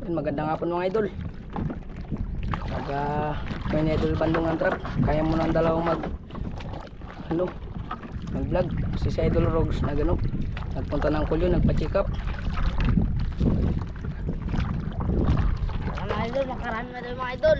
Ayun, magandang hapon mga idol. Pag uh, may na idol bandong ang trap, kaya mo ng dalawang mag ano, mag vlog. Kasi si Idol Rogs na gano, nagpunta ng kulyo, nagpa-check up. Mga idol, makarami na tayo mga idol.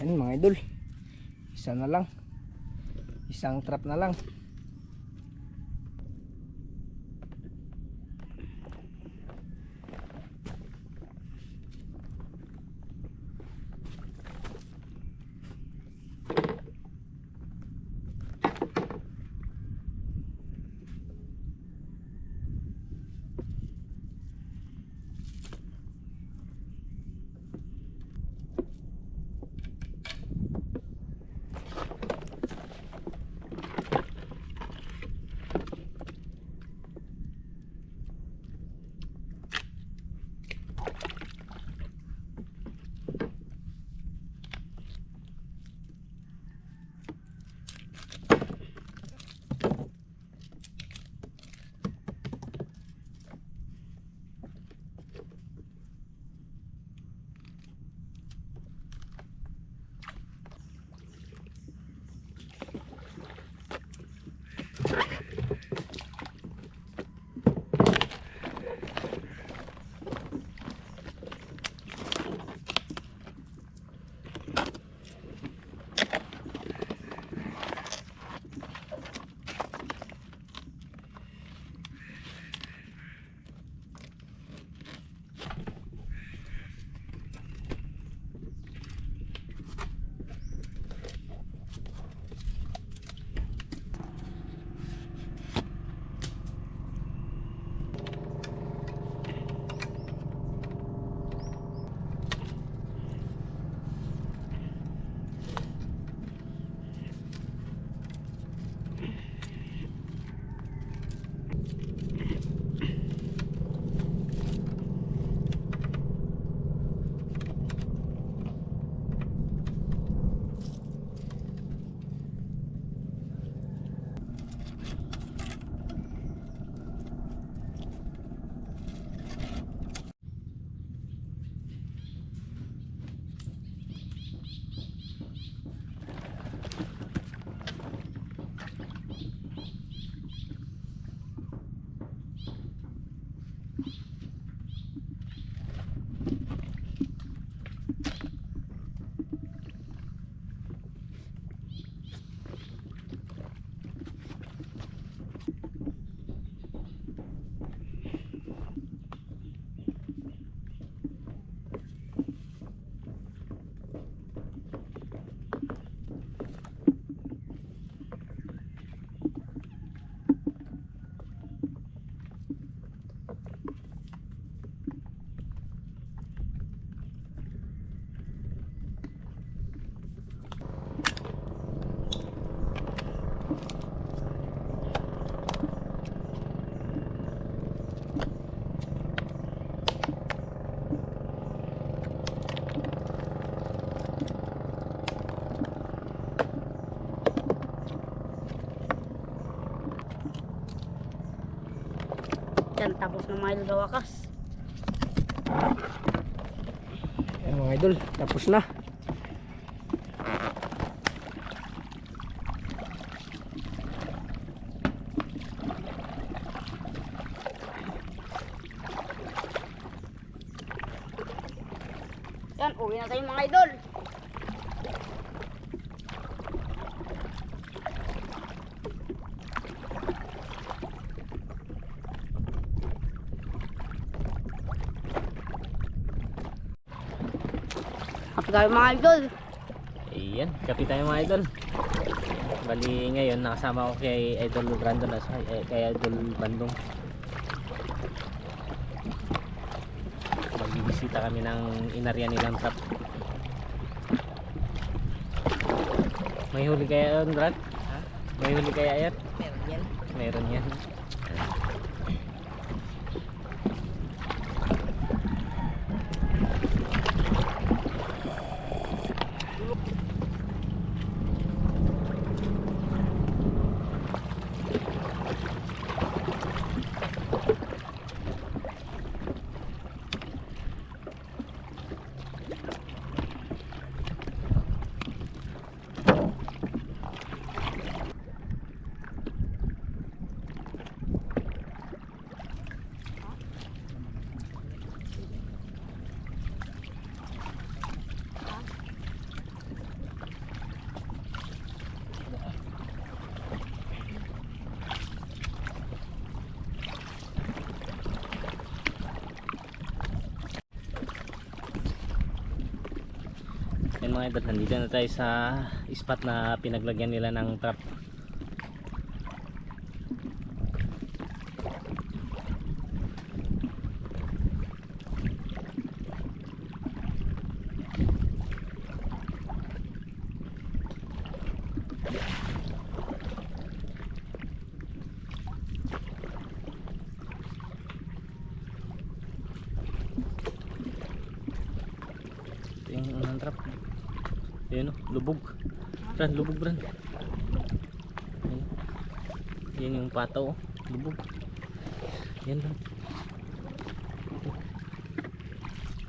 Ayun mga idol. Isa na lang. Isang trap na lang. Tapos na mga idol sa wakas. Ayan mga idol, tapos na. Yan, uwi na tayo mga idol. Tayo mga idol. Iyan, kapi tayo mga idol. Bali ngayon nakasama ko kay Idol Brandon at eh, kay Idol Bandong. Magbibisita kami ng inarya nilang trap. May huli kaya yun, Brad? Ha? May huli kaya yan? Meron yan. Meron yan. Yan mga idol, nandito na tayo sa spot na pinaglagyan nila ng trap. Ito yung unang trap. Ayan o, lubog. Bran, lubog bran. Ayan. Yan yung pataw, oh. lubog. Yan lang.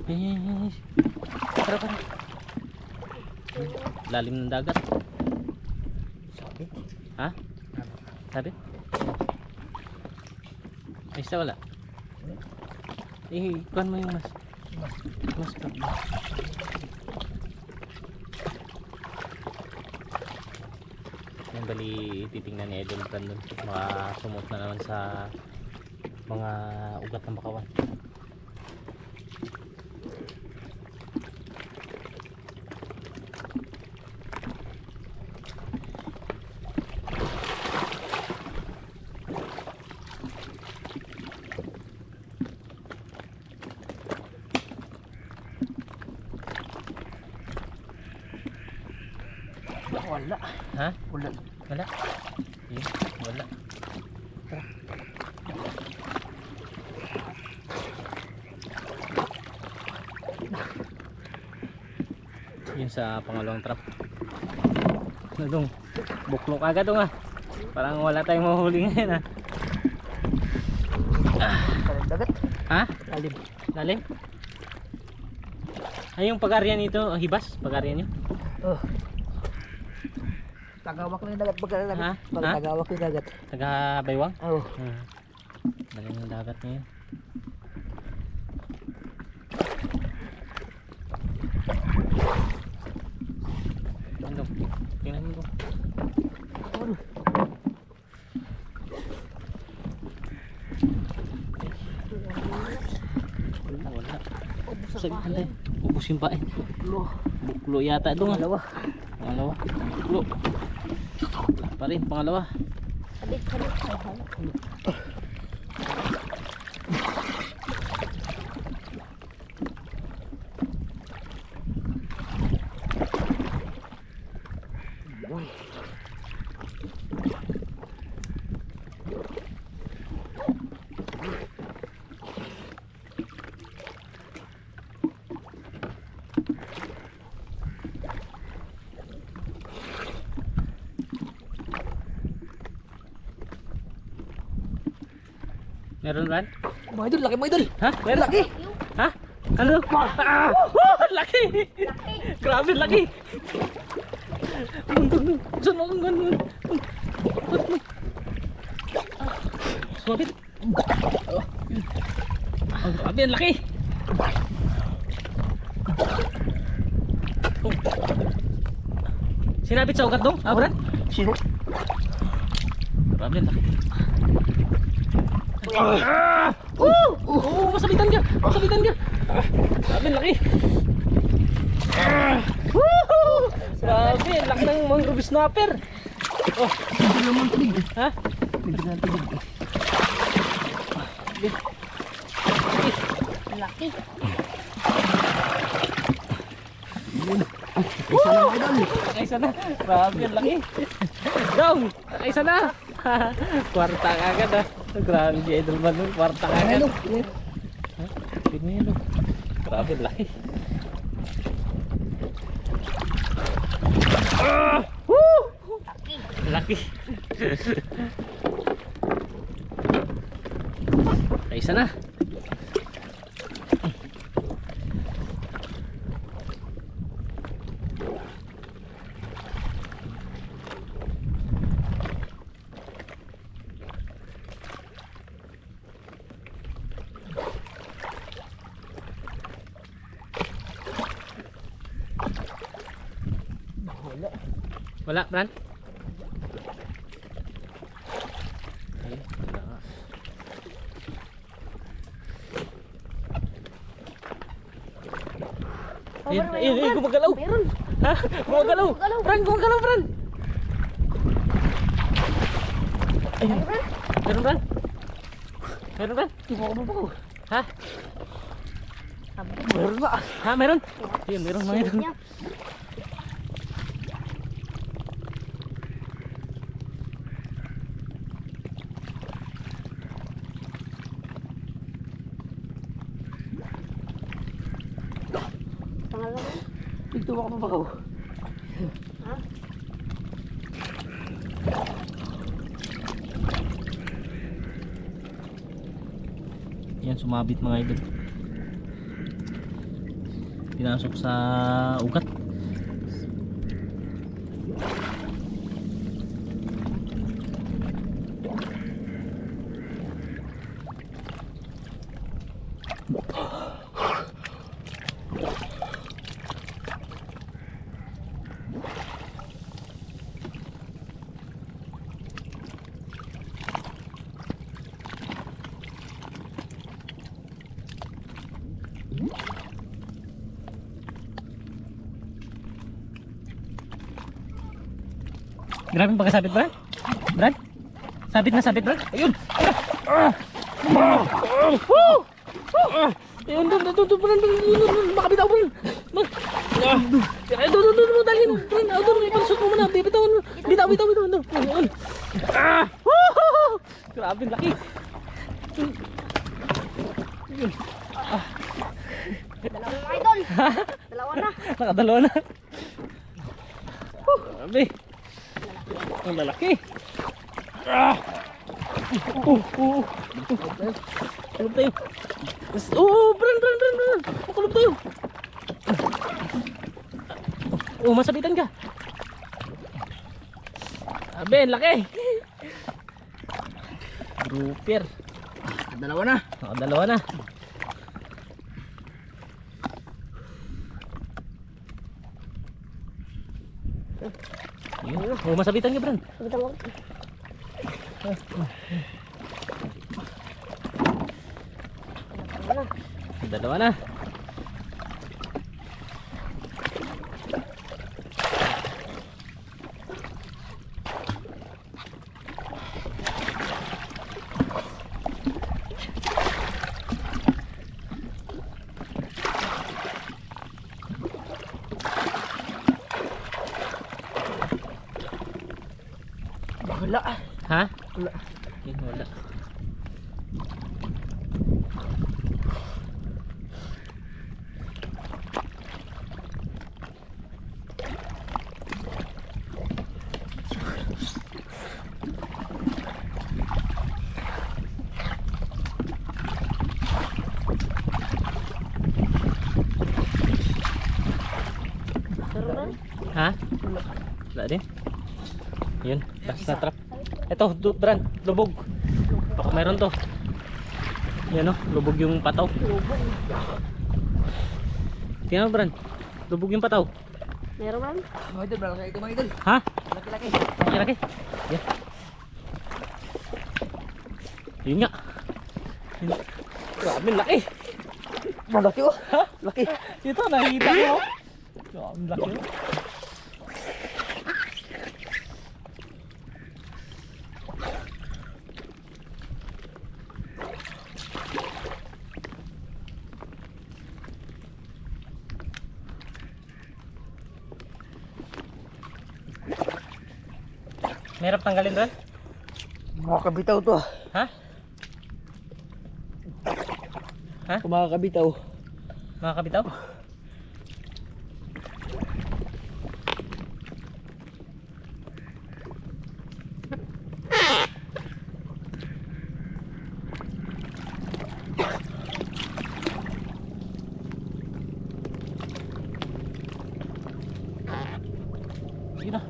Yan, yan, yan, yan. Tara, tara. Lalim ng dagat. Ha? Sabi? Ay, isa wala. Eh, kuhan mo yung mas. Mas pa. Yan bali titingnan ni Idol Brandon. Makasumot na naman sa mga ugat ng bakawan. Wala. Ha? Wala. Wala. Yun, wala. Yun sa pangalawang trap. Ano dong? Buklok agad dong ah. Parang wala tayong mahuli ngayon ah. Dagat. Ha? Lalim. Lalim? Ay yung pag-aryan nito, hibas? Pag-aryan nyo? Oh. Tagawak ng dagat pagka Ha? Pag Ha? tagawak ng dagat. Taga Baywang? Oh. Hmm. Dagat ngayon. Ano? Tingnan mo. Ano? Wala, wala. Sag, anday. Ubus yung pain. Lo. Buklo yata doon ah. Dalawa. Pangalawa. Buklo. Wala pa rin, pangalawa. Sabit, sabit. Ay, Meron ran? Mga idol, laki mga idol. Ha? Meron? Laki. Ha? Ano? Ah! Oh, laki! Laki! Grabe, laki! Muntog nun. Saan ako nga nun? Sumapit. Ang ah, grabe, ang laki! Sinapit sa ugat dong, Abran? Sino? Grabe, ang laki. Ah! Oh! Oh, masabitan ka! Masabitan ka! Grabe, ang laki! Ah! Woohoo! Ang laki ng mangrove snapper! Oh, Hindi naman tubig. ha? Hindi na tubig. Laki. Isa na idol. Nakaisa na. Grabe, laki. Dong, nakaisa na. Kwarta ka agad ah. Grabe si Idol Manong, kwarta ka agad. Ano? Tignan yan. Grabe, laki. Ah! Woo! Laki. Nakaisa na. Wala, Bran? Ay, wala nga. Ayun, ayun, ayun, gumagalaw. Meron. Ha? Gumagalaw. Bran, gumagalaw, Bran. Ayun. Meron. Meron, Bran? Meron, Bran? Ha? Meron ba? Ha, meron? Ayun, meron, mga tuwa ka mabaw. Ha? Yan, sumabit mga idol. Pinasok sa ugat. Oh. Grabe pagkasabit, Brad. Brad? Sabit na sabit, Brad. Ayun! Ayun, doon, doon, doon, doon, doon, doon, doon, makabitaw, Brad. Doon, doon, doon, dalhin, Brad. Doon, ipansot mo muna, bitaw, bitaw, bitaw, bitaw, doon, doon. Grabe, laki. Dalawa na, idol. Dalawa na. Nakadalawa na. Grabe. Ang lalaki. Ah! Oh, oh. Kulog tayo. Oh, bran, bran, bran, bran. Oh, kulog tayo. Oh, masabitan ka. Abe, ang laki. Grouper. Dalawa na. Nakadalawa na. Yun. Oh, masabitan ka, Bran. Sabitan mo. Dalawa na. Dalawa na. Wala. Ha? Wala. Yun, wala. Wala din. Yun, last na trap. Du- Brand, lubog. Baka meron to. Yan o, lubog yung pataw. Tingnan mo, Brand. Lubog yung pataw. Meron man? Mga idol, malaki ito mga idol. Ha? Laki-laki. Laki, laki. Yan. Yun nga. Grabe, laki. Malaki oh. Ha? Laki. Ito, nakikita ko. oh. Grabe, laki. oh. Merap tanggalin doon? Makakabitaw to. ah. Ha? Ha? Makakabitaw. Mga kabitaw? Sige na.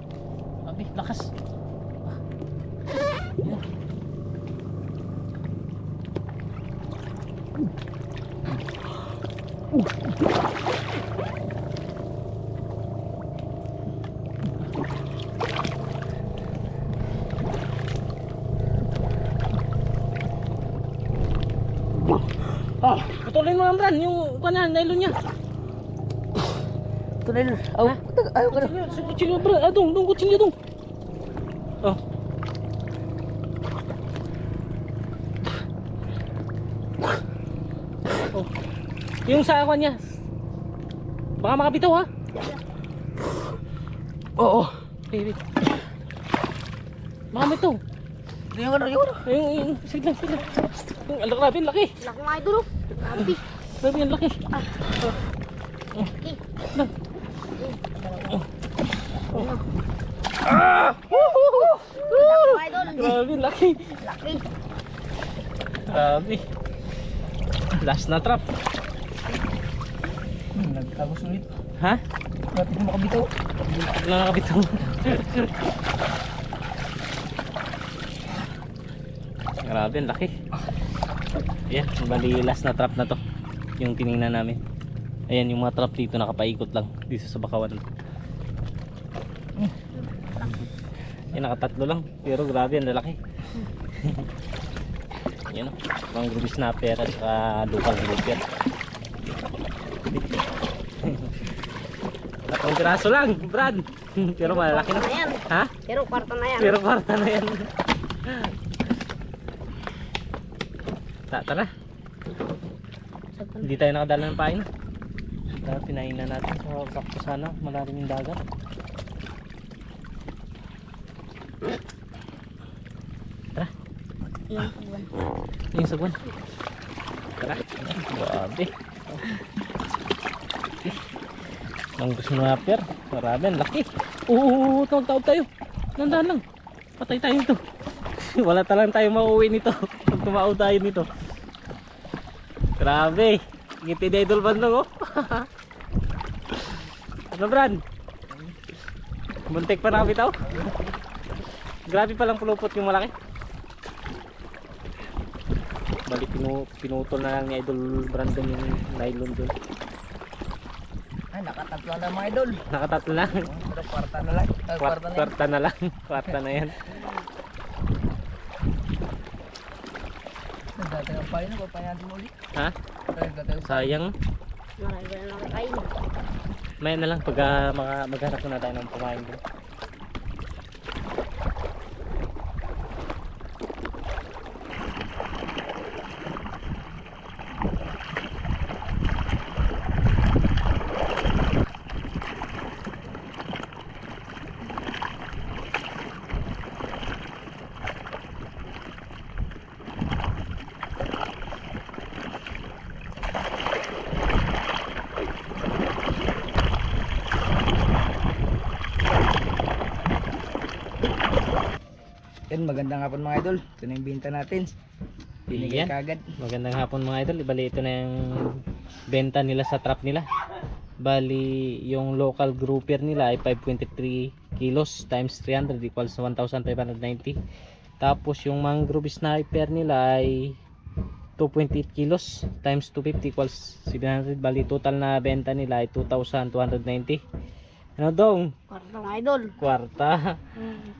Abi, lakas. Yan. Ah, Bran, yung kana nylon niya. Ito na idol. Aw, ayaw ka na. Sa kutsilyo Bran, ah, dong, dong, kutsilyo dong. Oh. Oh. Yung sa akwan niya. Baka makabitaw ha. Oo. Wait, wait. Makabitaw. Yung ano, yung ano. Yung, yung, sige lang, sige lang. Ang laki. Laki mga idol oh. Grabe. Grabe, ang laki. Laki. Lang. Laki mga idol. Grabe, laki. Laki. Grabe. Last na trap. Nagkagos ulit. Ha? Lapit na makabitaw. Nakabitaw. Grabe, ang laki. Ayan, bali last na trap na to. Yung tiningnan namin. Ayan, yung mga trap dito nakapaikot lang. Dito sa bakawan. Yan, nakatatlo lang. Pero grabe, ang lalaki. Yan o. Mga groove snapper at saka local grouper. Tatlong piraso lang, Brad. Pero malalaki na. Na. Ha? Pero kwarta na yan. Pero kwarta na yan. Ta tara. Hindi tayo nakadala ng pain. Tara, pinain na natin. So, sakto sana. Malalim yung dagat. Tara. Yan, buwan. Yung sagwan. Tara. Grabe. Ang gusto na per. Marami. Ang laki. Oo, tawag-tawag tayo. Nandaan lang. Patay tayo nito. Wala talang tayo mauwi nito. Pag tumao tayo nito. Grabe. Ngiti na idol bandong oh. ano Bran? Muntik pa na bitaw. Grabe palang pulupot yung malaki. Balik pinu pinutol na lang ni Idol Brandon yung nylon doon. Ay, nakatatlo na mga idol. Nakatatlo lang. Pero kwarta na lang. Ay, Kwart- kwarta na. Kwarta na lang. Kwarta na yan. Dati ang payo na, papayan natin ulit. Ha? Sayang. Marami na nakakain. May na lang pag uh, maghanap na tayo ng pumain doon. Yun, magandang hapon mga idol. Ito na yung binta natin. Binigay Yan. kagad. Magandang hapon mga idol. Bali ito na yung benta nila sa trap nila. Bali yung local grouper nila ay 5.3 kilos times 300 equals 1,590. Tapos yung mangrove sniper nila ay 2.8 kilos times 250 equals 700. Bali total na benta nila ay 2,290. Ano dong? Kwarta mga idol. Kwarta. Mm.